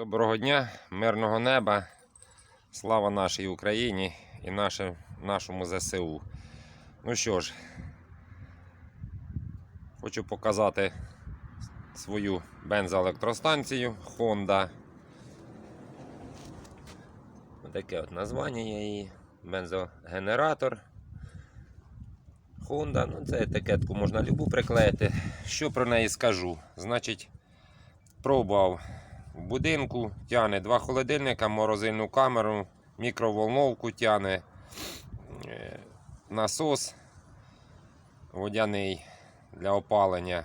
Доброго дня, мирного неба, слава нашій Україні і нашим, нашому ЗСУ. Ну що ж, хочу показати свою бензоелектростанцію Honda. Таке от названня її. Бензогенератор. Honda, ну це етикетку можна любу приклеїти. Що про неї скажу? Значить, пробував в будинку, тяне два холодильника, морозильну камеру, мікроволновку тяне, е, насос водяний для опалення.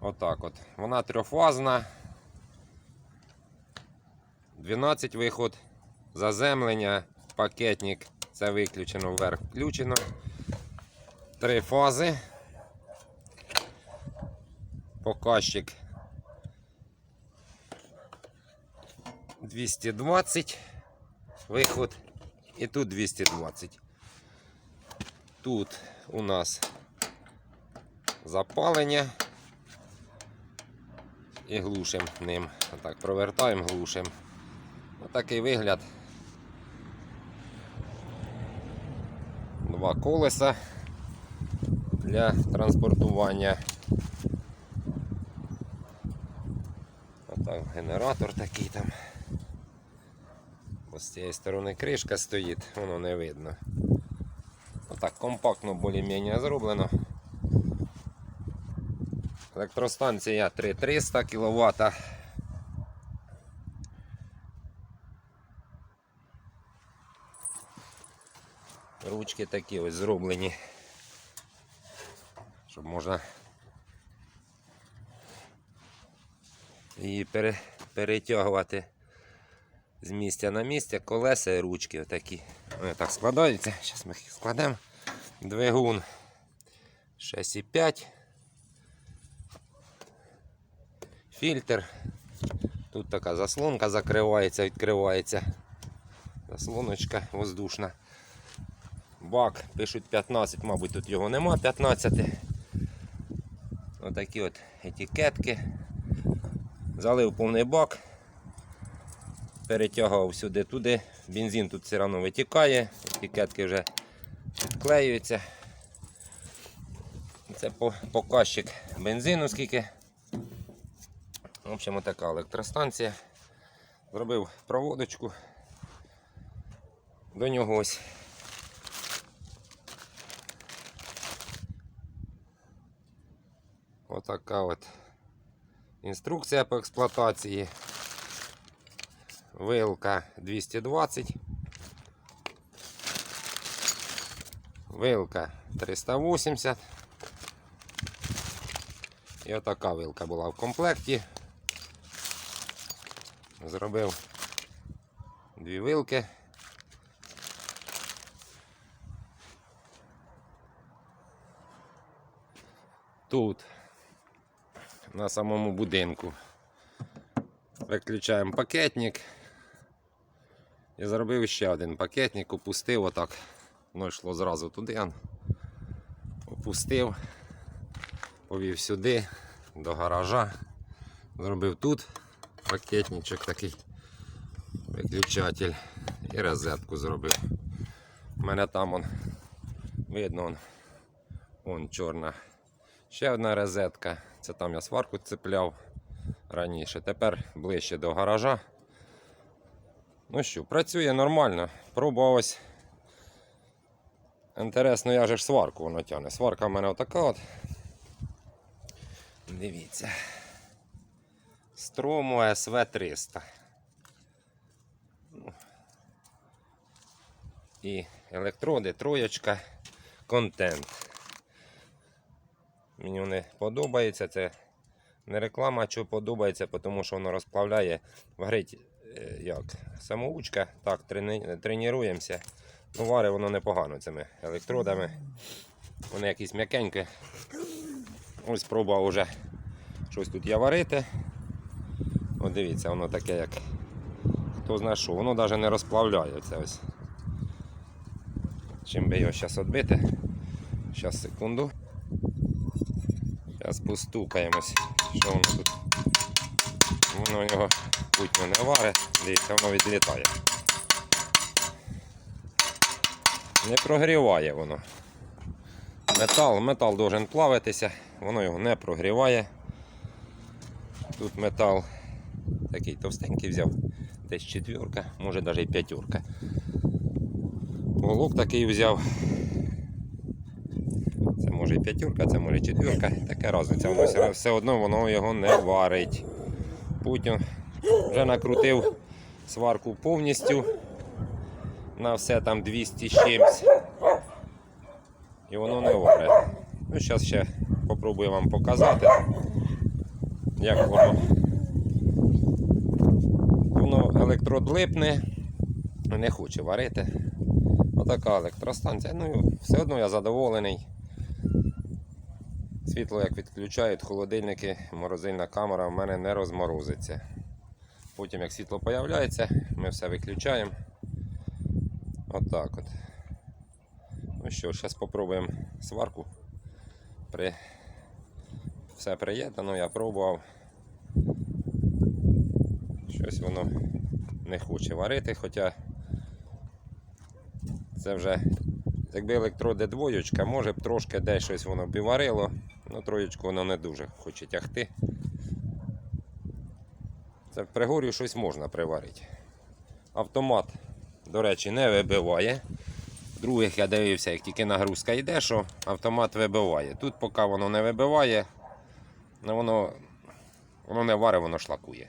Отак от. Вона трьохфазна. 12 виход, заземлення, пакетник. Це виключено, вверх включено. Три фази. Показчик 220 виход і тут 220. Тут у нас запалення і глушим ним. Отак провертаємо, глушим. Отакий вигляд. Два колеса для транспортування. Отак генератор такий там. З цієї сторони кришка стоїть, воно не видно. Отак компактно більш-менш зроблено. Електростанція 3300 кВт. Ручки такі ось зроблені, щоб можна її перетягувати з місця на місце, колеса і ручки отакі. Вони так складаються. Зараз ми їх складемо. Двигун 6,5. Фільтр. Тут така заслонка закривається, відкривається. Заслоночка воздушна. Бак, пишуть 15, мабуть, тут його нема, 15. Отакі от етикетки. Залив повний бак перетягав сюди-туди. Бензин тут все одно витікає, етикетки вже відклеюються. Це показчик бензину скільки. В общем, така електростанція. Зробив проводочку. До нього ось. Отака от інструкція по експлуатації. Вилка 220. Вилка 380. І отака вилка була в комплекті. Зробив дві вилки. Тут на самому будинку Виключаємо пакетник. І зробив ще один пакетник, опустив отак. Воно йшло зразу туди. Опустив, повів сюди, до гаража. Зробив тут пакетничок такий виключатель і розетку зробив. У мене там он, видно он, он чорна. Ще одна розетка. Це там я сварку цепляв раніше. Тепер ближче до гаража. Ну що, працює нормально. Пробував ось. Інтересно, я же ж сварку воно тягне. Сварка в мене отака от. Дивіться. Строму СВ300. Ну. І електроди, троєчка, контент. Мені вони подобається. Це не реклама, що подобається, тому що воно розплавляє. Варить е, як самоучка. Так, тренуємося. Ну, варить воно непогано цими електродами. Вони якісь м'якенькі. Ось пробував вже щось тут я варити. От дивіться, воно таке як. Хто знає що, воно навіть не розплавляє це ось. Чим би його зараз відбити? Зараз секунду. Зараз постукаємось, що воно тут. Воно його путню не варить, дивіться, воно відлітає. Не прогріває воно. Метал, метал должен плавитися, воно його не прогріває. Тут метал такий товстенький взяв, десь четвірка, може навіть і п'ятерка. Уголок такий взяв. Це може і п'ятерка, це може і четвірка. Така різниця. Воно все одно воно його не варить. Путін вже накрутив сварку повністю. На все там 200 з чимсь. І воно не варить. Ну, зараз ще попробую вам показати, як воно. Воно електрод липне, не хоче варити. Отака електростанція. Ну, все одно я задоволений. Світло як відключають, холодильники, морозильна камера в мене не розморозиться. Потім, як світло появляється, ми все виключаємо. Отак от. Ну що, зараз спробуємо сварку. При... Все приєднано, я пробував. Щось воно не хоче варити, хоча це вже, якби електроди двоєчка, може б трошки десь щось воно б і варило, ну троєчку воно не дуже хоче тягти. Це в пригорю щось можна приварити. Автомат, до речі, не вибиває. Других я дивився, як тільки нагрузка йде, що автомат вибиває. Тут поки воно не вибиває, ну воно, воно не варить, воно шлакує.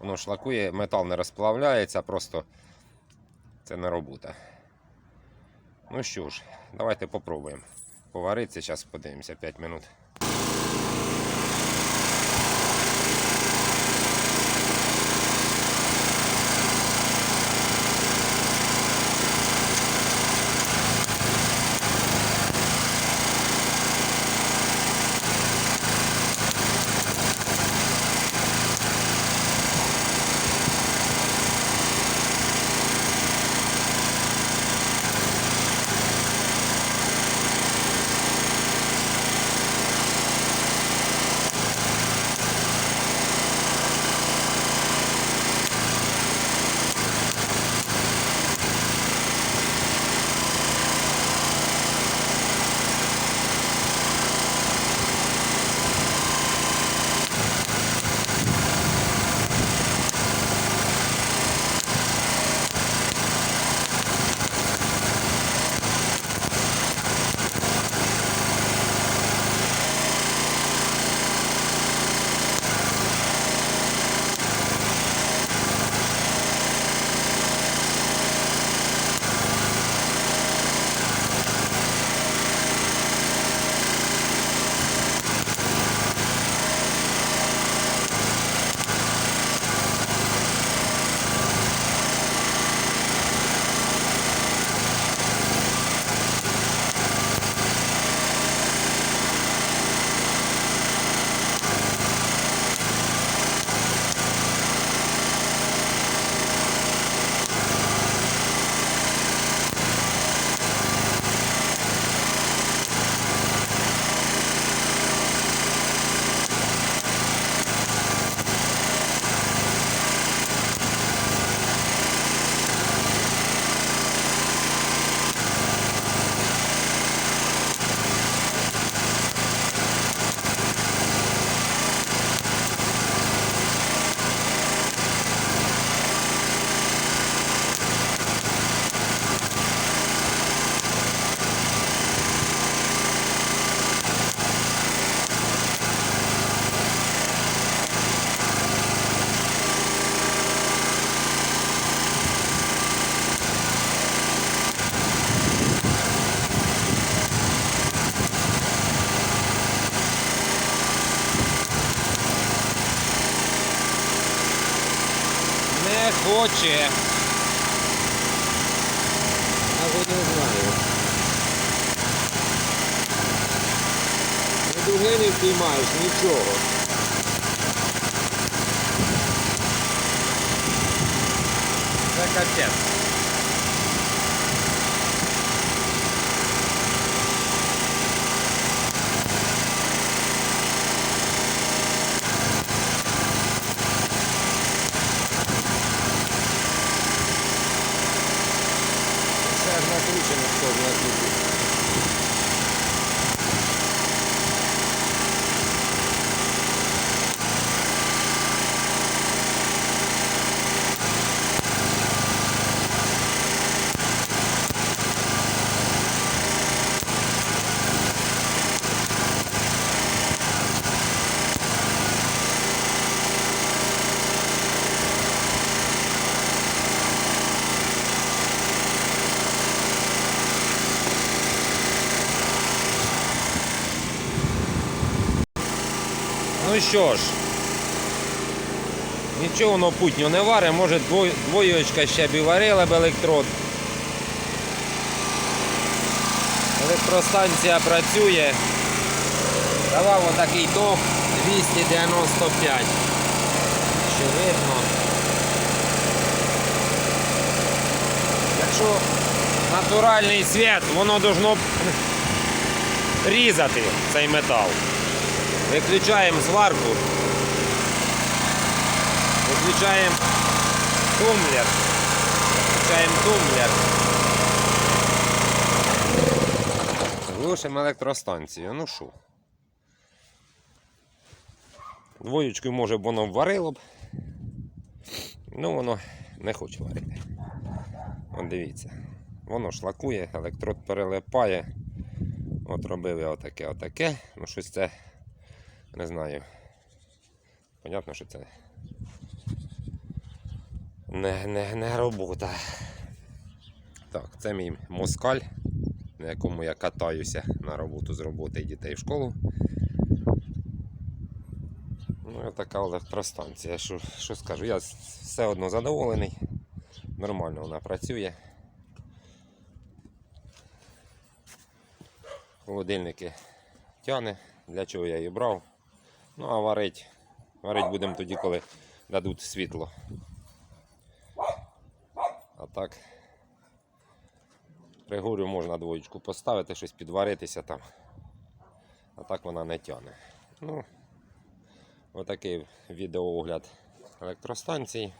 Воно шлакує, метал не розплавляється, просто це не робота. Ну що ж, давайте попробуємо. Поваритися, зараз подивимося 5 минут. Не хоче. А вот не знаю. Ні дуги не впіймаєш, нічого. Це капець. Ну що ж, нічого воно путню не варить, може двоєчка ще б і варила б електрод. Електростанція працює. Давав отакий ток 295. Що видно. Якщо натуральний світ, воно должно різати цей метал. Виключаємо зварку. Виключаємо тумблер. Виключаємо тумблер. Глушимо електростанцію. Ну що? Двоєчкою може б воно варило б. Ну воно не хоче варити. От дивіться. Воно шлакує, електрод перелипає. От робив я отаке, отаке. Ну щось це не знаю. Понятно, що це не, не, не робота. Так, це мій москаль, на якому я катаюся на роботу з роботи і дітей в школу. Ну, така електростанція. Що, що скажу, я все одно задоволений. Нормально вона працює. Холодильники тяне, для чого я її брав. Ну, а варить. Варить будемо тоді, коли дадуть світло. А так. Пригорю можна двоєчку поставити, щось підваритися там. А так вона не тяне. Ну, отакий відеоогляд електростанції.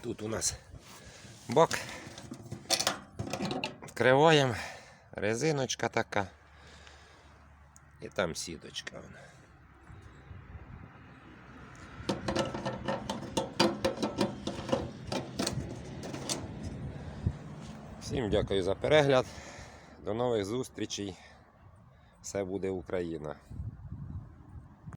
Тут у нас бак. Відкриваємо. Резиночка така. І там сіточка. Всім дякую за перегляд. До нових зустрічей. Все буде Україна.